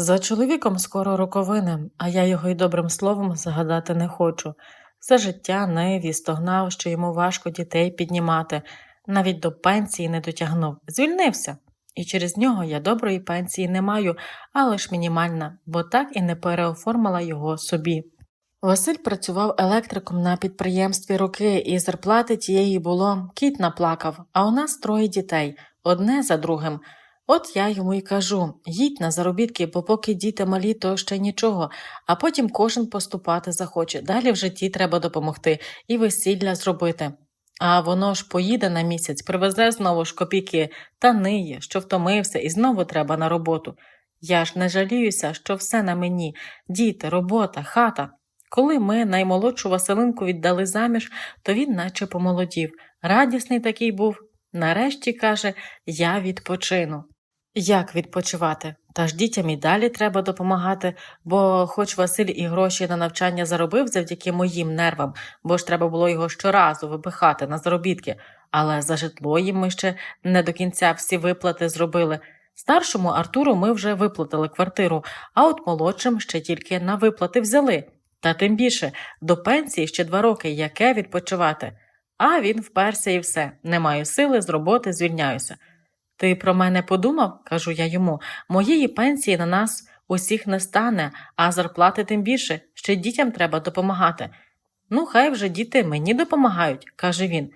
За чоловіком скоро роковини, а я його й добрим словом згадати не хочу. Все життя ниві стогнав, що йому важко дітей піднімати, навіть до пенсії не дотягнув, звільнився. І через нього я доброї пенсії не маю, але ж мінімальна, бо так і не переоформила його собі. Василь працював електриком на підприємстві роки, і зарплати тієї було, кіт наплакав, а у нас троє дітей, одне за другим. От я йому й кажу їдь на заробітки, бо поки діти малі, то ще нічого, а потім кожен поступати захоче. Далі в житті треба допомогти і весілля зробити. А воно ж поїде на місяць, привезе знову ж копійки та ниє, що втомився, і знову треба на роботу. Я ж не жаліюся, що все на мені діти, робота, хата. Коли ми наймолодшу Василинку віддали заміж, то він наче помолодів. Радісний такий був. Нарешті каже, я відпочину. Як відпочивати? Та ж дітям і далі треба допомагати, бо хоч Василь і гроші на навчання заробив завдяки моїм нервам, бо ж треба було його щоразу випихати на заробітки, але за житло їм ми ще не до кінця всі виплати зробили. Старшому Артуру ми вже виплатили квартиру, а от молодшим ще тільки на виплати взяли. Та тим більше до пенсії ще два роки, яке відпочивати. А він вперся і все, не маю сили, з роботи звільняюся. Ти про мене подумав, кажу я йому, моєї пенсії на нас усіх не стане, а зарплати тим більше, ще дітям треба допомагати. Ну, хай вже діти мені допомагають, каже він.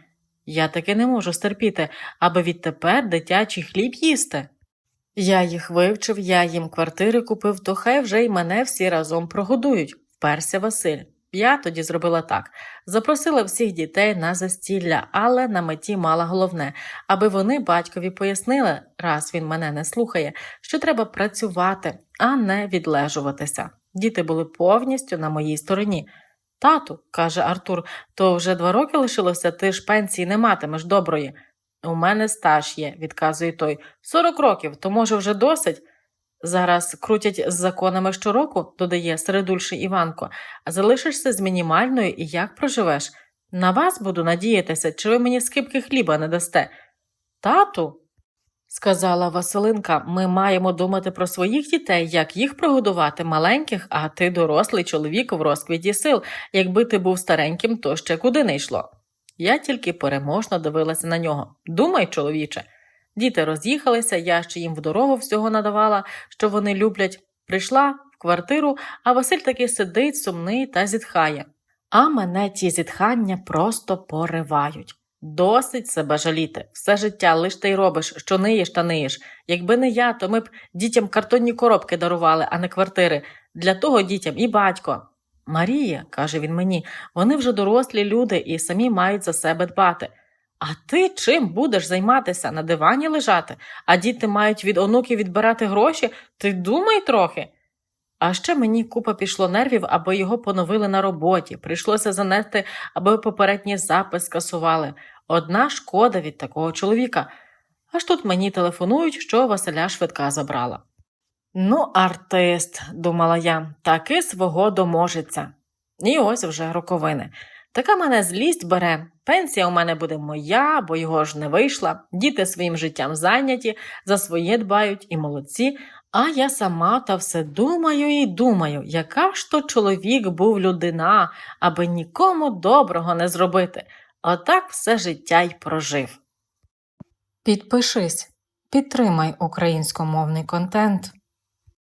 Я таки не можу стерпіти, аби відтепер дитячий хліб їсти. Я їх вивчив, я їм квартири купив, то хай вже й мене всі разом прогодують, вперся Василь. Я тоді зробила так: запросила всіх дітей на застілля, але на меті мала головне, аби вони батькові пояснили, раз він мене не слухає, що треба працювати, а не відлежуватися. Діти були повністю на моїй стороні. Тату, каже Артур, то вже два роки лишилося, ти ж пенсії не матимеш доброї. У мене стаж є, відказує той. Сорок років, то може вже досить. Зараз крутять з законами щороку, додає середульший Іванко, а залишишся з мінімальною і як проживеш? На вас буду надіятися, чи ви мені скипки хліба не дасте. Тату, сказала Василинка, ми маємо думати про своїх дітей, як їх прогодувати маленьких, а ти дорослий чоловік в розквіті сил. Якби ти був стареньким, то ще куди не йшло. Я тільки переможно дивилася на нього. Думай, чоловіче. Діти роз'їхалися, я ще їм в дорогу всього надавала, що вони люблять. Прийшла в квартиру, а Василь таки сидить сумний та зітхає. А мене ті зітхання просто поривають. Досить себе жаліти. Все життя лиш ти й робиш, що ниєш та ниєш. Якби не я, то ми б дітям картонні коробки дарували, а не квартири. Для того дітям і батько. Марія, каже він мені, вони вже дорослі люди і самі мають за себе дбати. А ти чим будеш займатися на дивані лежати, а діти мають від онуків відбирати гроші? Ти думай трохи. А ще мені купа пішло нервів, аби його поновили на роботі. Прийшлося занести, аби попередній запис скасували. Одна шкода від такого чоловіка. Аж тут мені телефонують, що Василя швидка забрала. Ну, артист, думала я, таки свого доможеться. І ось вже роковини. Така мене злість бере. Пенсія у мене буде моя, бо його ж не вийшла. Діти своїм життям зайняті, за своє дбають і молодці. А я сама та все думаю і думаю, яка ж то чоловік був людина, аби нікому доброго не зробити. Отак все життя й прожив. Підпишись, підтримай українськомовний контент.